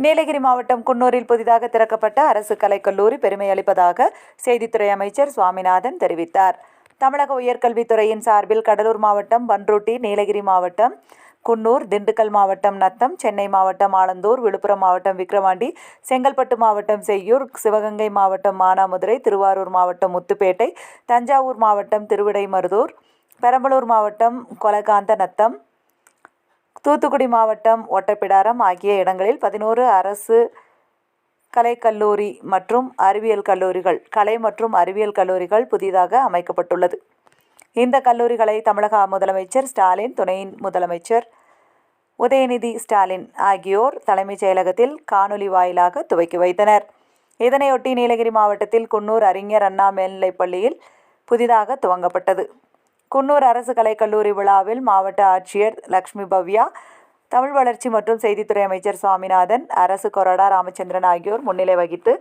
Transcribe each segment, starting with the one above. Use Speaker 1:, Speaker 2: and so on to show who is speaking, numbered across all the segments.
Speaker 1: நீலகிரி மாவட்டம் குன்னூரில் புதிதாக திறக்கப்பட்ட அரசு கலைக்கல்லூரி பெருமை அளிப்பதாக செய்தித்துறை அமைச்சர் சுவாமிநாதன் தெரிவித்தார். தமிழக உயர்கல்வித்துறையின் சார்பில் கடலூர் மாவட்டம் பன்ருட்டி நீலகிரி மாவட்டம் குன்னூர் திண்டுக்கல் மாவட்டம் நத்தம் சென்னை மாவட்டம் ஆலந்தூர் விழுப்புரம் மாவட்டம் விக்கிரவாண்டி செங்கல்பட்டு மாவட்டம் செய்யூர் சிவகங்கை மாவட்டம் மானாமதுரை திருவாரூர் மாவட்டம் முத்துப்பேட்டை தஞ்சாவூர் மாவட்டம் திருவிடைமருதூர் பெரம்பலூர் மாவட்டம் கொலகாந்த நத்தம் தூத்துக்குடி மாவட்டம் ஒட்டப்பிடாரம் ஆகிய இடங்களில் பதினோரு அரசு கலைக்கல்லூரி மற்றும் அறிவியல் கல்லூரிகள் கலை மற்றும் அறிவியல் கல்லூரிகள் புதிதாக அமைக்கப்பட்டுள்ளது. இந்த கல்லூரிகளை தமிழக முதலமைச்சர் ஸ்டாலின் துணை முதலமைச்சர் உதயநிதி ஸ்டாலின் ஆகியோர் தலைமைச் செயலகத்தில் காணொலி வாயிலாக துவக்கி வைத்தனர். இதனையொட்டி நீலகிரி மாவட்டத்தில் குன்னூர் அறிஞர் அண்ணா மேல்நிலைப் பள்ளியில் புதிதாக துவங்கப்பட்டது. குன்னூர் அரசு கலைக்கல்லூரி விழாவில் மாவட்ட ஆட்சியர் லக்ஷ்மி பவ்யா தமிழ் வளர்ச்சி மற்றும் செய்தித்துறை அமைச்சர் சுவாமிநாதன் அரசு கொறடா ராமச்சந்திரன் ஆகியோர் முன்னிலை வகித்து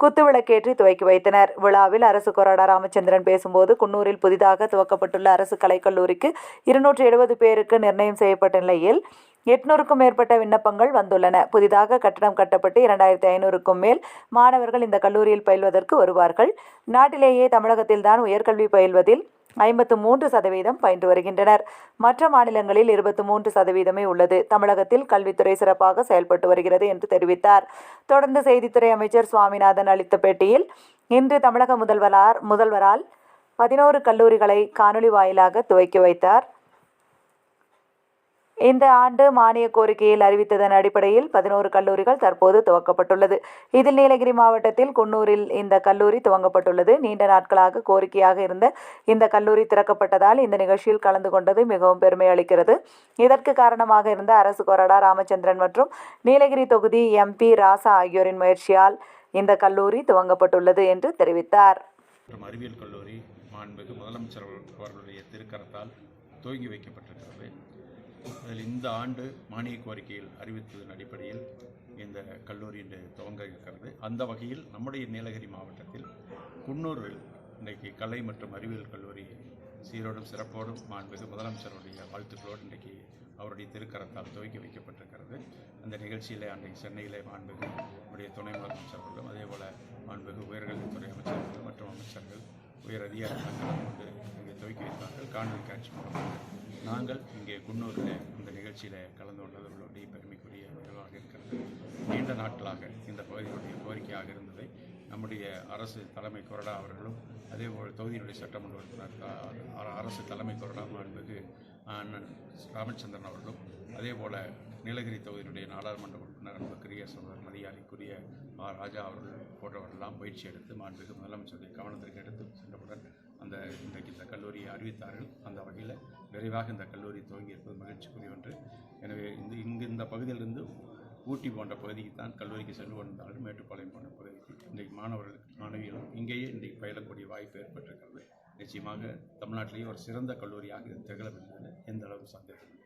Speaker 1: குத்துவிளக்கேற்றி துவக்கி வைத்தனர். விழாவில் அரசு கொறடா ராமச்சந்திரன் பேசும்போது குன்னூரில் புதிதாக துவக்கப்பட்டுள்ள அரசு கலைக்கல்லூரிக்கு இருநூற்றி எழுபது பேருக்கு நிர்ணயம் செய்யப்பட்ட நிலையில் எட்நூறுக்கும் மேற்பட்ட விண்ணப்பங்கள் வந்துள்ளன. புதிதாக கட்டடம் கட்டப்பட்டு இரண்டாயிரத்தி ஐநூறுக்கும் மேல் மாணவர்கள் இந்த கல்லூரியில் பயில்வதற்கு வருவார்கள். நாட்டிலேயே தமிழகத்தில்தான் உயர்கல்வி பயில்வதில் ஐம்பத்து மூன்று சதவீதம் பயின்று வருகின்றனர். மற்ற மாநிலங்களில் இருபத்தி மூன்று சதவீதமே உள்ளது. தமிழகத்தில் கல்வித்துறை சிறப்பாக செயல்பட்டு வருகிறது என்று தெரிவித்தார். தொடர்ந்து செய்தித்துறை அமைச்சர் சுவாமிநாதன் அளித்த பேட்டியில் இன்று தமிழக முதல்வரார் முதல்வரால் பதினோரு கல்லூரிகளை காணொலி வாயிலாக துவக்கி வைத்தார். இந்த ஆண்டு மானிய கோரிக்கையில் அறிவித்ததன் அடிப்படையில் பதினோரு கல்லூரிகள் தற்போது துவக்கப்பட்டுள்ளது. இதில் நீலகிரி மாவட்டத்தில் குன்னூரில் இந்த கல்லூரி துவங்கப்பட்டுள்ளது. நீண்ட நாட்களாக கோரிக்கையாக இருந்த இந்த கல்லூரி திறக்கப்பட்டதால் இந்த நிகழ்ச்சியில் கலந்து கொண்டது மிகவும் பெருமை அளிக்கிறது. இதற்கு காரணமாக இருந்த அரசு கொறடா ராமச்சந்திரன் மற்றும் நீலகிரி தொகுதி எம்பி ராசா ஆகியோரின் முயற்சியால் இந்த கல்லூரி துவங்கப்பட்டுள்ளது என்று தெரிவித்தார்.
Speaker 2: அறிவியல் கல்லூரி மாண்புமிகு முதலமைச்சர் அவர்களுடைய திருக்கரத்தால் துவங்கி வைக்கப்பட்டிருக்கிறது. அதில் இந்த ஆண்டு மானிய கோரிக்கையில் அறிவித்ததன் அடிப்படையில் இந்த கல்லூரி இன்று துவங்க இருக்கிறது. அந்த வகையில் நம்முடைய நீலகிரி மாவட்டத்தில் குன்னூரில் இன்றைக்கு கலை மற்றும் அறிவியல் கல்லூரி சீரோடும் சிறப்போடும் மாண்புமிகு முதலமைச்சருடைய வாழ்த்துக்களோடு இன்றைக்கு அவருடைய திருக்கரத்தால் துவக்கி வைக்கப்பட்டிருக்கிறது. அந்த நிகழ்ச்சியிலே அன்றைக்கு சென்னையிலே மாண்புமிகு நம்முடைய துணை முதலமைச்சர்களும் அதே போல் மாண்புமிகு உயர்கல்வித்துறை அமைச்சர்கள் மற்றும் அமைச்சர்கள் உயர் அதிகாரிகள் கலந்து கொண்டு இங்கே துவக்கி வைத்தார்கள் காணொலி காட்சி மூலமாக நாங்கள் இங்கே குன்னூரில் இந்த நிகழ்ச்சியில் கலந்து கொண்டவர்களுடைய பெருமைக்குரிய நிறைவாக இருக்கிறது. நீண்ட நாட்களாக இந்த பகுதியினுடைய கோரிக்கையாக இருந்ததை நம்முடைய அரசு தலைமை கொறடா அவர்களும் அதேபோல் தொகுதியினுடைய சட்டமன்ற உறுப்பினர் அரசு தலைமை கொறடா மாண்புமிகு அண்ணன் ராமச்சந்திரன் அவர்களும் அதே போல் நீலகிரி தொகுதியினுடைய நாடாளுமன்ற உறுப்பினர் அன்புக்குரிய சகோதரர் மரியாதைக்குரிய ஆ ராஜா அவர்கள் போன்றவர்களெல்லாம் பயிற்சி எடுத்து மாண்புமிகு முதலமைச்சருடைய கவனத்திற்கு எடுத்து சென்றவுடன் அந்த இன்றைக்கு இந்த கல்லூரியை அறிவித்தார்கள். அந்த வகையில் விரைவாக இந்த கல்லூரி துவங்கி இருப்பது மகிழ்ச்சிக்குரிய ஒன்று. எனவே இந்த இங்கு இந்த பகுதியிலிருந்து ஊட்டி போன்ற பகுதிக்கு தான் கல்லூரிக்கு சென்று கொண்டிருந்தார்கள். மேட்டுப்பாளையம் போன்ற பகுதிக்கு. இன்றைக்கு மாணவர்களுக்கு மாணவிகளும் இங்கேயே இன்றைக்கு பயிலக்கூடிய வாய்ப்பு ஏற்பட்டிருக்கிறது. நிச்சயமாக தமிழ்நாட்டிலேயே ஒரு சிறந்த கல்லூரியாக இது திகழும் என்பதில் எந்த அளவு சந்தேகம் இல்லை.